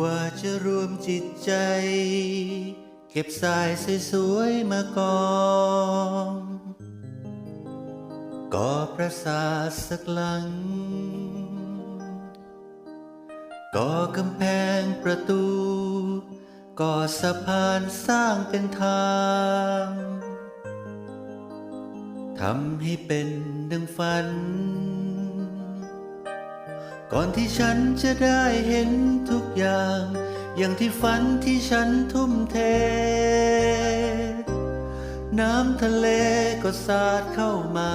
กว่าจะรวมจิตใจ เก็บสายสวยๆมากองก่อประสาทสักหลังก่อกำแพงประตู ก่อสะพานสร้างเป็นทางทำให้เป็นดังฝัน ก่อนที่ฉันจะได้เห็นทุกอย่าง อย่างที่ฝันที่ฉันทุ่มเท น้ำทะเลก็สาดเข้ามา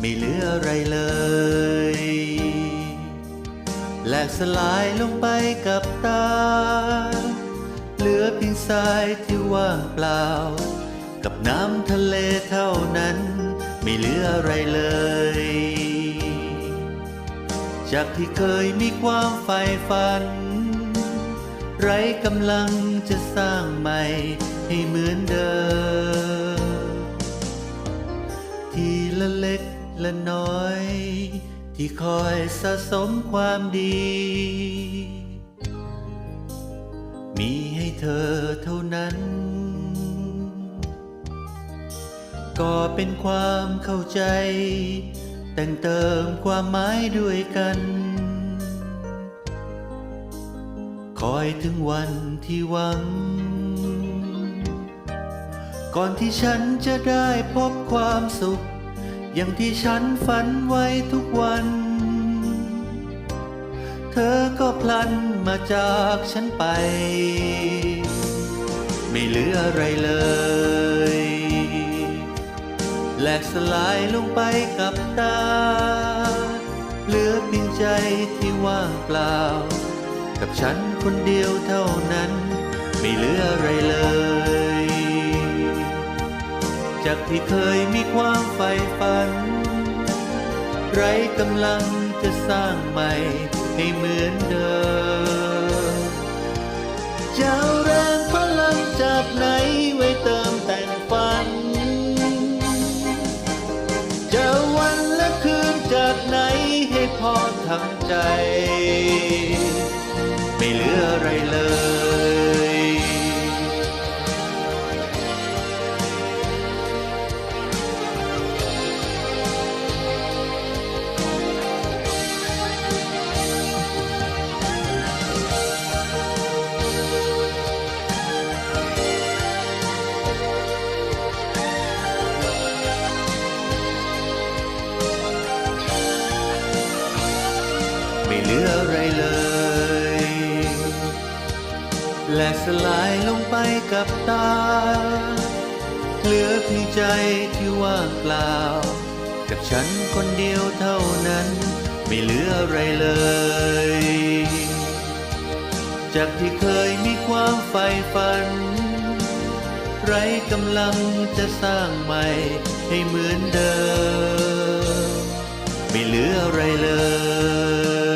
ไม่เหลืออะไรเลย แหลกสลายลงไปกับตา เหลือเพียงทรายที่ว่างเปล่า กับน้ำทะเลเท่านั้น ไม่เหลืออะไรเลย จากที่เคยมีความใฝ่ฝัน ไรกำลังจะสร้างใหม่ให้เหมือนเดิม ทีละเล็กละน้อย ที่คอยสะสมความดี มีให้เธอเท่านั้น ก็เป็นความเข้าใจ แต่งเติมความหมายด้วยกัน คอยถึงวันที่หวัง ก่อนที่ฉันจะได้พบความสุข อย่างที่ฉันฝันไว้ทุกวัน เธอก็พลันมาจากฉันไป ไม่เหลืออะไรเลย แหลกสลายลงไปกับตา เหลือเพียงใจที่ว่างเปล่า กับฉันคนเดียวเท่านั้น ไม่เหลืออะไรเลย จากที่เคยมีความใฝ่ฝัน ไรกำลังจะสร้างใหม่ให้เหมือนเดิมจะเอาแรง ให้พอทำใจ ไม่เหลืออะไรเลย ไม่เหลืออะไรเลยแหลกสลายลงไปกับตา เหลือเพียงใจที่ว่างเปล่า กับฉันคนเดียวเท่านั้น ไม่เหลืออะไรเลย จากที่เคยมีความใฝ่ฝัน ไรกำลังจะสร้างใหม่ให้เหมือนเดิมไม่เหลืออะไรเลย